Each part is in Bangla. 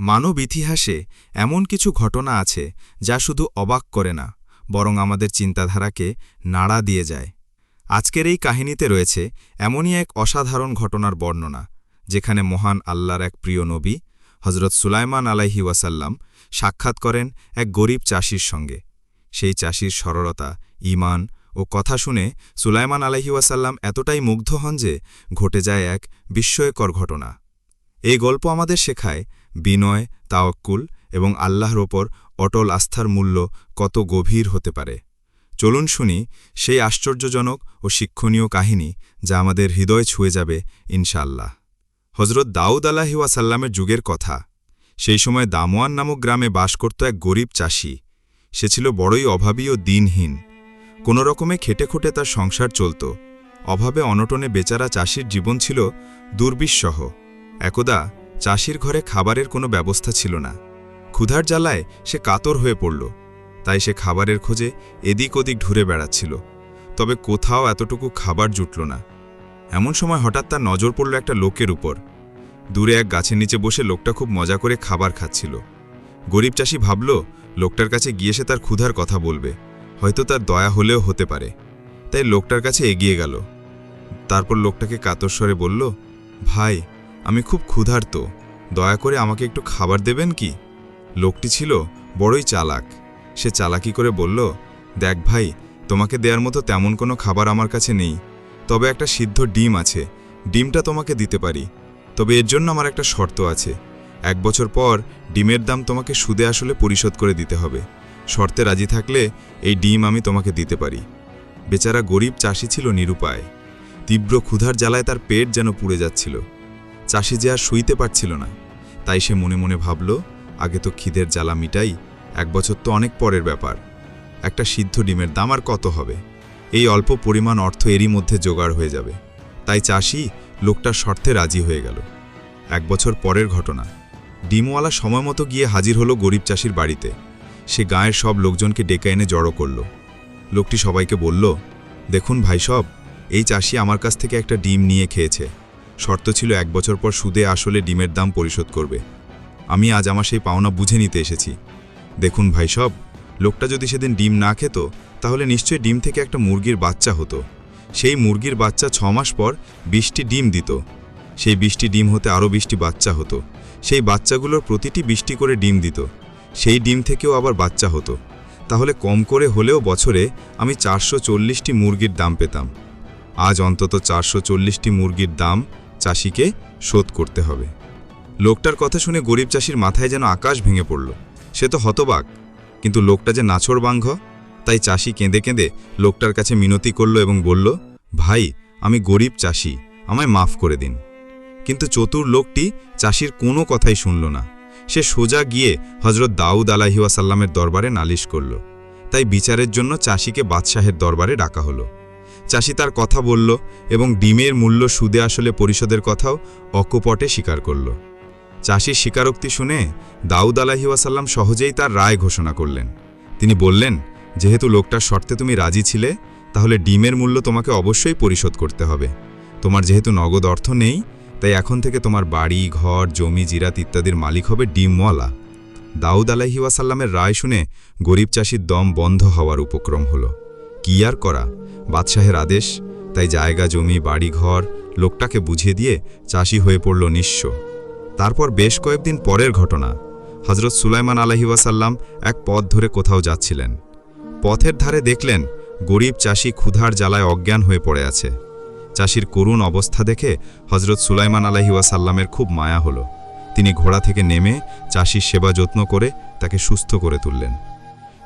মানব ইতিহাসে এমন কিছু ঘটনা আছে যা শুধু অবাক করে না, বরং আমাদের চিন্তাধারাকে নাড়া দিয়ে যায়। আজকের এই কাহিনীতে রয়েছে এমনই এক অসাধারণ ঘটনার বর্ণনা, যেখানে মহান আল্লাহর এক প্রিয় নবী হজরত সুলাইমান আলাইহি ওয়াসাল্লাম, সাক্ষাৎ করেন এক গরিব চাষির সঙ্গে। সেই চাষির সরলতা, ঈমান ও কথা শুনে সুলাইমান আলাইহি ওয়াসাল্লাম এতটাই মুগ্ধ হন যে ঘটে যায় এক বিস্ময়কর ঘটনা। এই গল্প আমাদের শেখায় বিনয়, তাওয়াক্কুল এবং আল্লাহর ওপর অটল আস্থার মূল্য কত গভীর হতে পারে। চলুন শুনি সেই আশ্চর্যজনক ও শিক্ষণীয় কাহিনী যা আমাদের হৃদয় ছুঁয়ে যাবে, ইনশাআল্লাহ। হজরত দাউদ আলাহি ওয়াসাল্লামের যুগের কথা। সেই সময় দামোয়ান নামক গ্রামে বাস করত এক গরিব চাষি। সে ছিল বড়ই অভাবী ও দিনহীন। কোনো রকমে খেটে খুঁটে তার সংসার চলত। অভাবে অনটনে বেচারা চাষির জীবন ছিল দুর্বিষহ। একদা চাষির ঘরে খাবারের কোনো ব্যবস্থা ছিল না। ক্ষুধার জ্বালায় সে কাতর হয়ে পড়ল। তাই সে খাবারের খোঁজে এদিক ওদিক ঘুরে বেড়াচ্ছিল। তবে কোথাও এতটুকু খাবার জুটল না। এমন সময় হঠাৎ তার নজর পড়ল একটা লোকের উপর। দূরে এক গাছের নিচে বসে লোকটা খুব মজা করে খাবার খাচ্ছিল। গরিব চাষি ভাবল, লোকটার কাছে গিয়ে সে তার ক্ষুধার কথা বলবে। হয়তো তার দয়া হলেও হতে পারে। তাই লোকটার কাছে এগিয়ে গেল। তারপর লোকটাকে কাতর স্বরে বলল, ভাই আমি খুব ক্ষুধার্ত। দয়া করে আমাকে একটু খাবার দেবেন কি? লোকটি ছিল বড়ই চালাক। সে চালাকি করে বলল, দেখ ভাই, তোমাকে দেওয়ার মতো তেমন কোনো খাবার আমার কাছে নেই। তবে একটা সিদ্ধ ডিম আছে। ডিমটা তোমাকে দিতে পারি। তবে এর জন্য আমার একটা শর্ত আছে। এক বছর পর ডিমের দাম তোমাকে সুদে আসলে পরিশোধ করে দিতে হবে। শর্তে রাজি থাকলে এই ডিম আমি তোমাকে দিতে পারি। বেচারা গরিব চাষি ছিল নিরুপায়। তীব্র ক্ষুধার জ্বালায় তার পেট যেন পুড়ে যাচ্ছিল। চাষি যে আর শুইতে পারছিল না, তাই সে মনে মনে ভাবল, আগে তো খিদের জ্বালা মিটাই, এক বছর তো অনেক পরের ব্যাপার। একটা সিদ্ধ ডিমের দাম আর কত হবে? এই অল্প পরিমাণ অর্থ এরই মধ্যে জোগাড় হয়ে যাবে। তাই চাষি লোকটার শর্তে রাজি হয়ে গেল। এক বছর পরের ঘটনা। ডিমওয়ালা সময় মতো গিয়ে হাজির হলো গরিব চাষির বাড়িতে। সে গায়ের সব লোকজনকে ডেকে এনে জড়ো করল। লোকটি সবাইকে বলল, দেখুন ভাই সব, এই চাষি আমার কাছ থেকে একটা ডিম নিয়ে খেয়েছে। শর্ত ছিল এক বছর পর সুদে আসলে ডিমের দাম পরিশোধ করবে। আমি আজ আমার সেই পাওনা বুঝে নিতে এসেছি। দেখুন ভাই সব, লোকটা যদি সেদিন ডিম না খেত, তাহলে নিশ্চয়ই ডিম থেকে একটা মুরগির বাচ্চা হতো। সেই মুরগির বাচ্চা ছ মাস পর বিশটি ডিম দিত। সেই বিশটি ডিম হতে আরও বিশটি বাচ্চা হতো। সেই বাচ্চাগুলোর প্রতিটি বিশটি করে ডিম দিত। সেই ডিম থেকেও আবার বাচ্চা হতো। তাহলে কম করে হলেও বছরে আমি চারশো মুরগির দাম পেতাম। আজ অন্তত চারশো মুরগির দাম চাষিকে শোধ করতে হবে। লোকটার কথা শুনে গরিব চাষির মাথায় যেন আকাশ ভেঙে পড়ল। সে তো হতবাক, কিন্তু লোকটা যে নাছড় বাঙ্ঘ তাই চাষি কেঁদে কেঁদে লোকটার কাছে মিনতি করল এবং বলল, ভাই, আমি গরিব চাষি, আমায় মাফ করে দিন। কিন্তু চতুর লোকটি চাষির কোনো কথাই শুনল না। সে সোজা গিয়ে হজরত দাউদ আলাহিওয়াসাল্লামের দরবারে নালিশ করল। তাই বিচারের জন্য চাষিকে বাদশাহের দরবারে ডাকা হলো। চাষি তার কথা বলল এবং ডিমের মূল্য সুদে আসলে পরিশোধের কথাও অকপটে স্বীকার করল। চাষির স্বীকারোক্তি শুনে দাউদ আলাহিওয়াসাল্লাম সহজেই তার রায় ঘোষণা করলেন। তিনি বললেন, যেহেতু লোকটার শর্তে তুমি রাজি ছিলে, তাহলে ডিমের মূল্য তোমাকে অবশ্যই পরিশোধ করতে হবে। তোমার যেহেতু নগদ অর্থ নেই, তাই এখন থেকে তোমার বাড়ি, ঘর, জমি, জিরাত ইত্যাদির মালিক হবে ডিমওয়ালা। দাউদ আলাহিওয়াসাল্লামের রায় শুনে গরিব চাষির দম বন্ধ হওয়ার উপক্রম হল। কি আর করা? বাদশাহের আদেশ, তাই জায়গা, জমি, বাড়ি, ঘর, লোকটাকে বুঝিয়ে দিয়ে চাষি হয়ে পড়ল নিঃস্ব। তারপর বেশ কয়েকদিন পরের ঘটনা। হজরত সুলাইমান আলহিউসাল্লাম এক পথ ধরে কোথাও যাচ্ছিলেন। পথের ধারে দেখলেন, গরিব চাষি ক্ষুধার জ্বালায় অজ্ঞান হয়ে পড়ে আছে। চাষির করুণ অবস্থা দেখে হজরত সুলাইমান আলহিউসাল্লামের খুব মায়া হলো। তিনি ঘোড়া থেকে নেমে চাষির সেবা যত্ন করে তাকে সুস্থ করে তুললেন।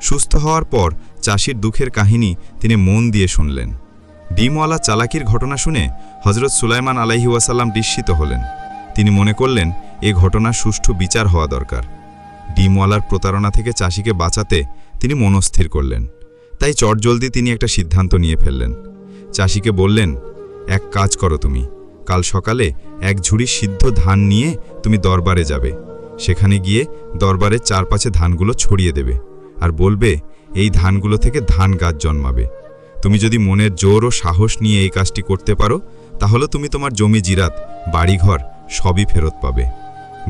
সুস্থ হওয়ার পর চাষির দুঃখের কাহিনী তিনি মন দিয়ে শুনলেন। ডিমওয়ালা চালাকির ঘটনা শুনে হজরত সুলাইমান আলাইহিউসাল্লাম বিস্মিত হলেন। তিনি মনে করলেন, এ ঘটনার সুষ্ঠু বিচার হওয়া দরকার। ডিমওয়ালার প্রতারণা থেকে চাষিকে বাঁচাতে তিনি মনস্থির করলেন। তাই চটজলদি তিনি একটা সিদ্ধান্ত নিয়ে ফেললেন। চাষিকে বললেন, এক কাজ করো তুমি। কাল সকালে এক ঝুড়ি সিদ্ধ ধান নিয়ে তুমি দরবারে যাবে। সেখানে গিয়ে দরবারের চারপাশে ধানগুলো ছড়িয়ে দেবে। আর বলবে, এই ধানগুলো থেকে ধান গাছ জন্মাবে। তুমি যদি মনের জোর ও সাহস নিয়ে এই কাজটি করতে পারো, তাহলে তুমি তোমার জমি জিরাত, বাড়িঘর সবই ফেরত পাবে।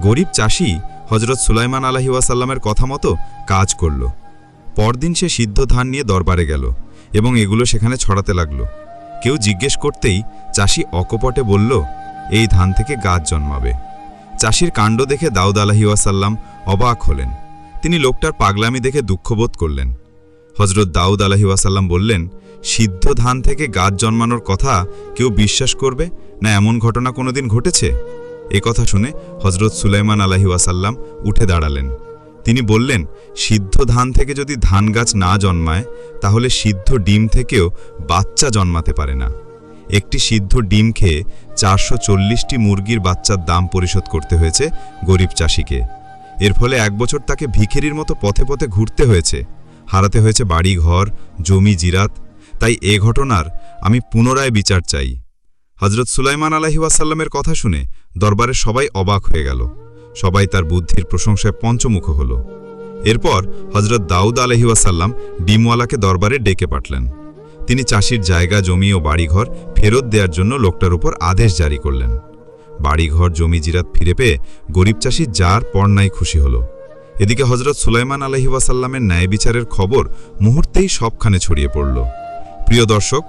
গরিব চাষি হজরত সুলাইমান আলহি ওয়াসাল্লামের কথা মতো কাজ করল। পরদিন সে সিদ্ধ ধান নিয়ে দরবারে গেল এবং এগুলো সেখানে ছড়াতে লাগল। কেউ জিজ্ঞেস করতেই চাষি অকপটে বলল, এই ধান থেকে গাছ জন্মাবে। চাষির কাণ্ড দেখে দাউদ আলাহি ওয়াসাল্লাম অবাক হলেন। তিনি লোকটার পাগলামি দেখে দুঃখবোধ করলেন। হজরত দাউদ আলাহি ওয়াসাল্লাম বললেন, সিদ্ধ ধান থেকে গাছ জন্মানোর কথা কেউ বিশ্বাস করবে? না এমন ঘটনা কোনোদিন ঘটেছে? এ কথা শুনে হজরত সুলাইমান আলাহি ওয়াসাল্লাম উঠে দাঁড়ালেন। তিনি বললেন, সিদ্ধ ধান থেকে যদি ধান গাছ না জন্মায়, তাহলে সিদ্ধ ডিম থেকেও বাচ্চা জন্মাতে পারে না। একটি সিদ্ধ ডিম খেয়ে চারশো মুরগির বাচ্চার দাম পরিশোধ করতে হয়েছে গরিব চাষিকে। এর ফলে এক বছর তাকে ভিখেরির মতো পথে পথে ঘুরতে হয়েছে। হারাতে হয়েছে বাড়ি ঘর জমি, জিরাত। তাই এ ঘটনার আমি পুনরায় বিচার চাই। হজরত সুলাইমান আলাহি ওয়াসাল্লামের কথা শুনে দরবারের সবাই অবাক হয়ে গেল। সবাই তার বুদ্ধির প্রশংসায় পঞ্চমুখ হল। এরপর হজরত দাউদ আলহি ওয়াসাল্লাম ডিমওয়ালাকে দরবারে ডেকে পাঠলেন। তিনি চাষির জায়গা, জমি ও বাড়িঘর ফেরত দেওয়ার জন্য লোকটার উপর আদেশ জারি করলেন। বাড়িঘর জমি জিরাত ফিরে পেয়ে গরিব চাষি যার পর্নায় খুশি হল। এদিকে হজরত সুলাইমান আলহি ওয়াসাল্লামের ন্যায় বিচারের খবর মুহূর্তেই সবখানে ছড়িয়ে পড়ল। প্রিয় দর্শক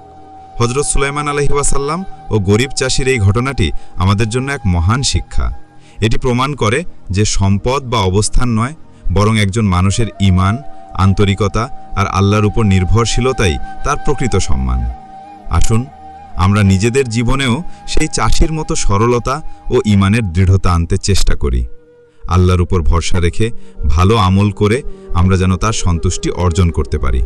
হজরত সুলাইমান আলহি ওয়াসাল্লাম ও গরিব চাষির এই ঘটনাটি আমাদের জন্য এক মহান শিক্ষা। এটি প্রমাণ করে যে সম্পদ বা অবস্থান নয়, বরং একজন মানুষের ইমান আন্তরিকতা আর আল্লাহর উপর নির্ভরশীলতাই তার প্রকৃত সম্মান। আসুন আমরা নিজেদের জীবনেও সেই চাষির মতো সরলতা ও ইমানের দৃঢ়তা আনতে চেষ্টা করি। আল্লাহর উপর ভরসা রেখে ভালো আমল করে আমরা যেন তার সন্তুষ্টি অর্জন করতে পারি।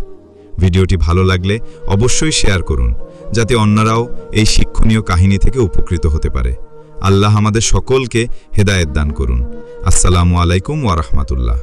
ভিডিওটি ভালো লাগলে অবশ্যই শেয়ার করুন, যাতে অন্যরাও এই শিক্ষণীয় কাহিনী থেকে উপকৃত হতে পারে। আল্লাহ আমাদের সকলকে হেদায়েত দান করুন। আসসালামু আলাইকুম ওয়ারহমাতুল্লাহ